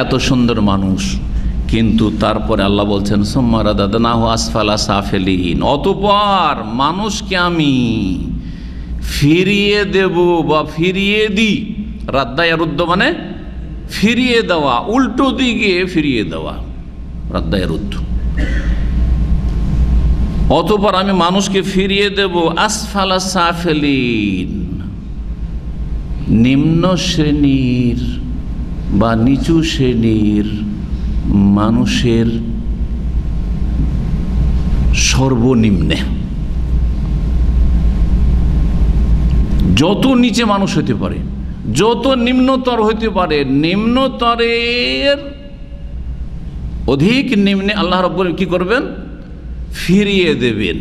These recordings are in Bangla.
এত সুন্দর মানুষ, কিন্তু তারপরে আল্লাহ বলছেন সোম্মারা দাদা না হো আসফালা সাফেলিন। অতপর মানুষকে আমি ফিরিয়ে দেব বা ফিরিয়ে দিই। রাদ্দায় রুদ্ধ মানে ফিরিয়ে দেওয়া, উল্টো দিকে ফিরিয়ে দেওয়া। রাদ্দায় রুদ্ধ অতপর আমি মানুষকে ফিরিয়ে দেব, আসফালা সাফেলিন। নিম্ন শ্রেণির বা নিচু শ্রেণির মানুষের সর্বনিম্নে। যত নিচে মানুষ হতে পারে, যত নিম্নতর হতে পারে, নিম্নতরের অধিক নিম্নে আল্লাহ রব্বুল কি করবেন? ফিরিয়ে দেবেন।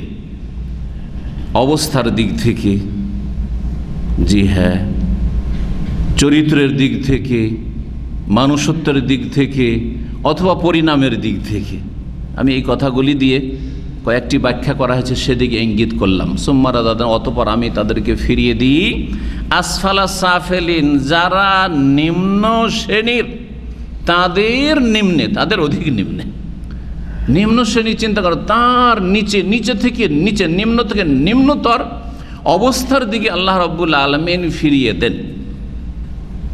অবস্থার দিক থেকে, জি হ্যাঁ চরিত্রের দিক থেকে মানুষত্বের দিক থেকে অথবা পরিণামের দিক থেকে। আমি এই কথাগুলি দিয়ে কয়েকটি ব্যাখ্যা করা হয়েছে, সেদিকে ইঙ্গিত করলাম। সোম্মারা দাদা, অতপর আমি তাদেরকে ফিরিয়ে দিই। আসফালা সাফেলিন, যারা নিম্ন শ্রেণির, তাদের নিম্নে, তাদের অধিক নিম্নে। নিম্ন শ্রেণি চিন্তা করো, তার নিচে নিচে থেকে নিচে, নিম্ন থেকে নিম্নতর অবস্থার দিকে আল্লাহ রব্বুল আলমিন ফিরিয়ে দেন।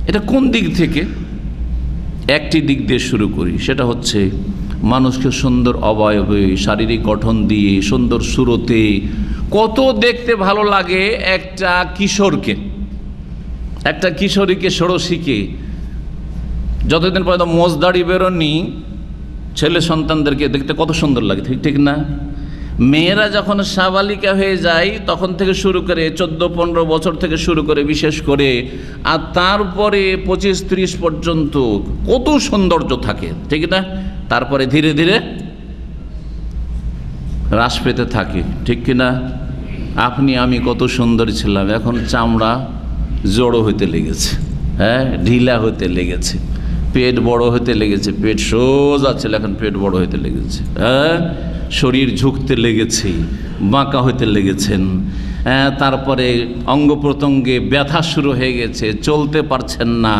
এটা কোন দিক থেকে? একটি দিক দিয়ে শুরু করি, সেটা হচ্ছে মানুষকে সুন্দর অবয়বে, শারীরিক গঠন দিয়ে, সুন্দর সুরতে কত দেখতে ভালো লাগে একটা কিশোরকে, একটা কিশোরীকে, ষোড়শীকে। যতদিন পর্যন্ত মোজ দাড়ি বেরোনি ছেলে সন্তানদেরকে দেখতে কত সুন্দর লাগে, ঠিক ঠিক না? মেয়েরা যখন সাবালিকা হয়ে যায়, তখন থেকে শুরু করে চোদ্দ, পনেরো বছর থেকে শুরু করে বিশেষ করে, আর তারপরে পঁচিশ, ত্রিশ পর্যন্ত কত সৌন্দর্য থাকে, ঠিক না? তারপরে ধীরে ধীরে হ্রাস পেতে থাকে, ঠিক কিনা? আপনি, আমি কত সুন্দর ছিলাম, এখন চামড়া জড়ো হতে লেগেছে হ্যাঁ? ঢিলা হতে লেগেছে, পেট বড় হতে লেগেছে, পেট সোজা ছিল, এখন পেট বড় হতে লেগেছে হ্যাঁ? শরীর ঝুঁকতে লেগেছে, বাঁকা হতে লেগেছেন। তারপরে অঙ্গ প্রত্যঙ্গে ব্যথা শুরু হয়ে গেছে, চলতে পারছেন না,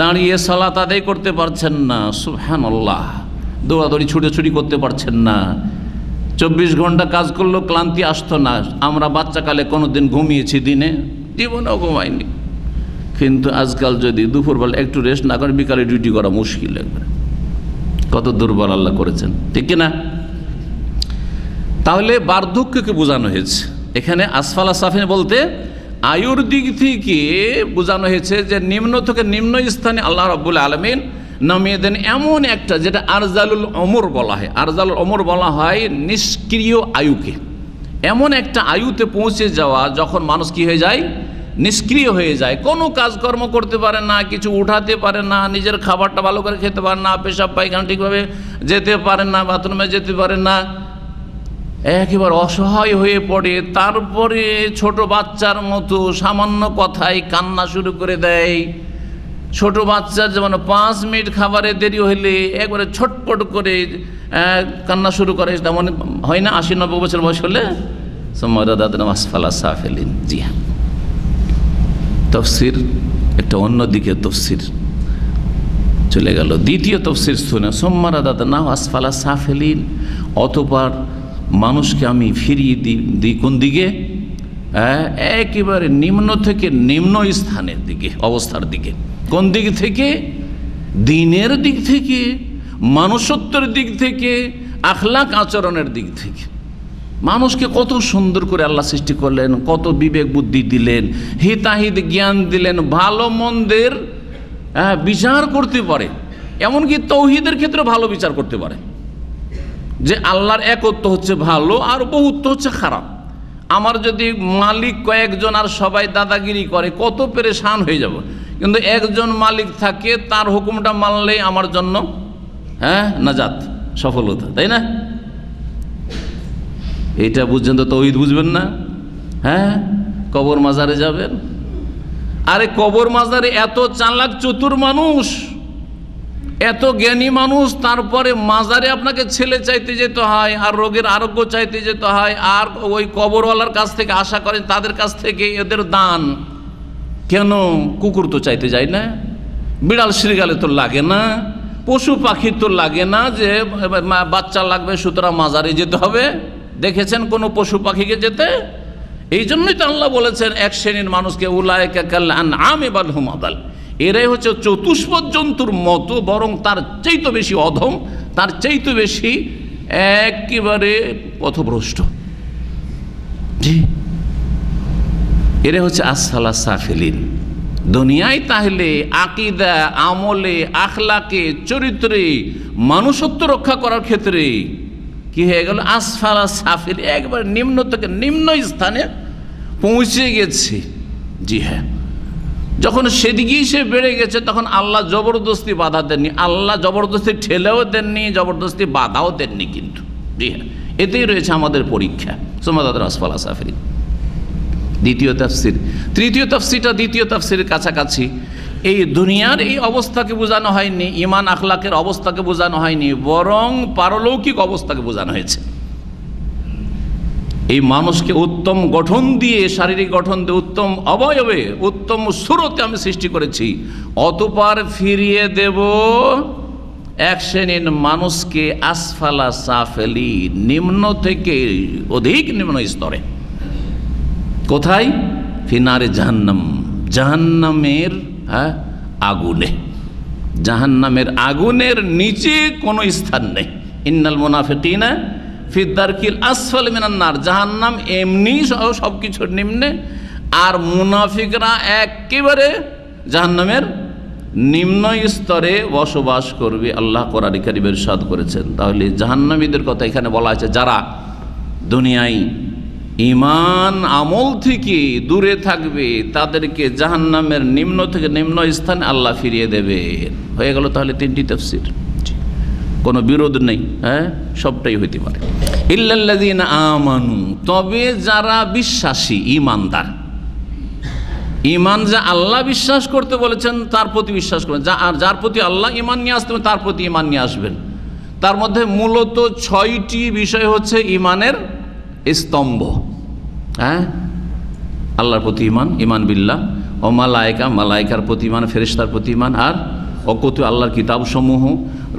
দাঁড়িয়ে সলাত আদায় করতে পারছেন না সুহান আল্লাহ দৌড়াদৌড়ি, ছুটোছুটি করতে পারছেন না। চব্বিশ ঘণ্টা কাজ করলেও ক্লান্তি আসতো না, আমরা বাচ্চাকালে কোনো দিন ঘুমিয়েছি দিনে, জীবনেও ঘুমাইনি। কিন্তু আজকাল যদি দুপুরবেলা একটু রেস্ট না করে, বিকালে ডিউটি করা মুশকিল একবার। কত দুর্বল আল্লাহ করেছেন, ঠিক না তাহলে বার্ধক্যকে বোঝানো হয়েছে। এখানে আসফালা সাফিন বলতে, আয়ুর দিক থেকে বোঝানো হয়েছে যে নিম্ন থেকে নিম্ন স্থানে আল্লাহ রব্বুল আলমিন নামিয়ে দেন এমন একটা যেটা আরজালুল অমর বলা হয়। আরজালুল অমর বলা হয় নিষ্ক্রিয় আয়ুকে। এমন একটা আয়ুতে পৌঁছে যাওয়া, যখন মানুষ কি হয়ে যায়? নিষ্ক্রিয় হয়ে যায়। কোনো কাজকর্ম করতে পারে না, কিছু উঠাতে পারে না, নিজের খাবারটা ভালো করে খেতে পারে না, পেশাব পায়খানা ঠিকভাবে যেতে পারে না, বাথরুমে যেতে পারে না। একেবারে অসহায় হয়ে পড়ে। তারপরে ছোট বাচ্চার মতো সামান্য কথায় কান্না শুরু করে দেয়। ছোট বাচ্চার যেমন পাঁচ মিনিট খাবারে দেরি হইলে একবারে ছটপট করে কান্না শুরু করে। তেমন হয় না, আশি নব্বই বছর বয়স হলে? সাফেলিন। জি হ্যাঁ। তফসির, একটা অন্য দিকে তফসির চলে গেল। দ্বিতীয় তফসির শুনে সোম্মারা দাদা না আসফালা সাফেলিন। অতপর মানুষকে আমি ফিরিয়ে দিই কোন দিকে? একেবারে নিম্ন থেকে নিম্ন স্থানের দিকে, অবস্থার দিকে। কোন দিক থেকে? দিনের দিক থেকে, মানুষত্বের দিক থেকে, আখলাক আচরণের দিক থেকে। মানুষকে কত সুন্দর করে আল্লাহ সৃষ্টি করলেন, কত বিবেক বুদ্ধি দিলেন, হিতাহিত জ্ঞান দিলেন, ভালো মন্দের বিচার করতে পারে। এমনকি তৌহিদের ক্ষেত্রে ভালো বিচার করতে পারে। যে আল্লাহর একত্ব হচ্ছে ভালো আর বহুত্ব হচ্ছে খারাপ। আমার যদি মালিক কয়েকজন আর সবাই দাদাগিরি করে, কত পেরেশান হয়ে যাব। কিন্তু একজন মালিক থাকে, তার হুকুমটা মানলেই আমার জন্য হ্যাঁ নাজাত, সফলতা, তাই না? এইটা বুঝছেন তো তৌহিদ বুঝবেন না? হ্যাঁ কবর মাজারে যাবেন। আরে কবর মাজারে এত চালাক, চতুর মানুষ। এত জ্ঞানী মানুষ, তারপরে মাজারে আপনাকে ছেলে চাইতে যেতে হয়, আর রোগের আরোগ্য চাইতে যেতে হয়, আর ওই কবরওয়ালার কাছ থেকে আশা করেন তাদের কাছ থেকে এদের দান। কেন? কুকুর তো চাইতে যায় না। বিড়াল শ্রীগালে তো লাগে না। পশু পাখি তো লাগে না যে বাচ্চা লাগবে, সুতরাং মাজারে যেতে হবে। দেখেছেন কোনো পশু পাখিকে যেতে? এই জন্যই তো আল্লাহ বলেছেন, এক শ্রেণির মানুষকে উলায়কা কাল্লান আমি বাল হুমাদাল এরাই হচ্ছে চতুষ্পদ জন্তুর মতো, বরং তার চাইতে বেশি অধম, তার চাইতে বেশি একেবারে পথভ্রষ্ট। জি। এরা হচ্ছে আসফালা সাফেলিন। দুনিয়ায় তাহলে আকিদা, আমলে, আখলাকে, চরিত্রে, মানুষত্ব রক্ষা করার ক্ষেত্রে কি হয়ে গেল? আসফালা সাফিল একবার নিম্ন থেকে নিম্ন স্থানে পৌঁছে গেছে। জি হ্যাঁ। যখন সেদিকেই সে বেড়ে গেছে, তখন আল্লাহ জবরদস্তি বাধা দেননি। আল্লাহ জবরদস্তি ঠেলেও দেননি, জবরদস্তি বাধাও দেননি কিন্তু। জি হ্যাঁ এতেই রয়েছে আমাদের পরীক্ষা। সোমাদাদ আসফালা সাফিলিন দ্বিতীয় তাফসির। তৃতীয় তাফসিরটা দ্বিতীয় তাফসিরের কাছাকাছি। এই দুনিয়ার এই অবস্থাকে বোঝানো হয়নি ইমান আখলাকের অবস্থাকে বোঝানো হয়নি, বরং পারলৌকিক অবস্থাকে বোঝানো হয়েছে। এই মানুষকে উত্তম গঠন দিয়ে, শারীরিক গঠন দিয়ে, উত্তম অবয়বে, উত্তম সুরতে আমি সৃষ্টি করেছি। অতপার ফিরিয়ে দেব এক শ্রেণির মানুষকে আসফালা সাফেলি, নিম্ন থেকে অধিক নিম্ন স্তরে। কোথায়? ফিনারে জাহান্নাম। জাহান্নামের হ্যাঁ আগুনে। জাহান্নামের আগুনের নিচে কোনো স্থান নেই। ইন্নাল মোনাফিকিনা ফিদ্দারকিল আসফাল মিনান্নার। জাহান্নাম এমনি সব কিছুর নিম্নে। আর মুনাফিকরা একেবারে জাহান্নামের নিম্ন স্তরে বসবাস করবে, আল্লাহ কোরআন কারিমের সাদ করেছেন। তাহলে জাহান্নামীদের কথা এখানে বলা আছে, যারা দুনিয়ায় ইমান আমল থেকে দূরে থাকবে, তাদেরকে জাহান্নামের নিম্ন থেকে নিম্ন স্থানে আল্লাহ ফিরিয়ে দেবে হয়ে গেল তাহলে তিনটি তফসির। কোনো বিরোধ নেই হ্যাঁ? সবটাই হইতে পারে। ইল্লাল্লাযীন আমানু, তবে যারা বিশ্বাসী ইমানদার ইমান যা আল্লাহ বিশ্বাস করতে বলেছেন, তার প্রতি বিশ্বাস করবেন। যা, আর যার প্রতি আল্লাহ ইমান নিয়ে আসতে তার প্রতি ইমান নিয়ে আসবেন। তার মধ্যে মূলত ছয়টি বিষয় হচ্ছে ইমানের স্তম্ভ হ্যাঁ? আল্লাহর প্রতি ইমান ইমান বিল্লাহ। ও মালায়কা, মালায়কার প্রতি ইমান ফেরেশতার প্রতি ইমান আর অকতু আল্লাহর কিতাবসমূহ,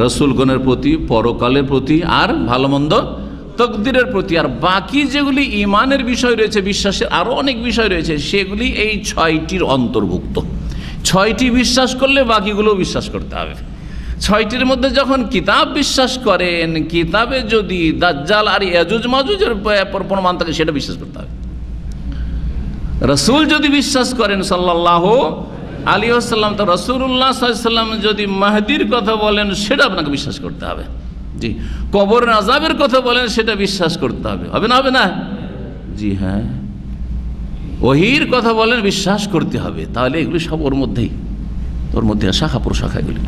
রসুলগণের প্রতি, পরকালের প্রতি, আর ভালো মন্দ তকদিরের প্রতি। আর বাকি যেগুলি ইমানের বিষয় রয়েছে, বিশ্বাসের আরও অনেক বিষয় রয়েছে, সেগুলি এই ছয়টির অন্তর্ভুক্ত। ছয়টি বিশ্বাস করলে বাকিগুলো বিশ্বাস করতে হবে। ছয়টির মধ্যে যখন কিতাব বিশ্বাস করেন, কিতাবে যদি দাজ্জাল আর ইয়াজুজ মাজুজের প্রমাণ থাকে, সেটা বিশ্বাস করতে হবে। রসুল যদি বিশ্বাস করেন সাল্লাহ আলী তো রসুল্লাহ সাল্লাম যদি মাহদির কথা বলেন, সেটা আপনাকে বিশ্বাস করতে হবে। জি কবর আজাবের কথা বলেন, সেটা বিশ্বাস করতে হবে। হবে না হবে না? জি হ্যাঁ। ওহির কথা বলেন, বিশ্বাস করতে হবে। তাহলে এগুলি সব ওর মধ্যেই। ওর মধ্যে শাখা প্রশাখা এগুলি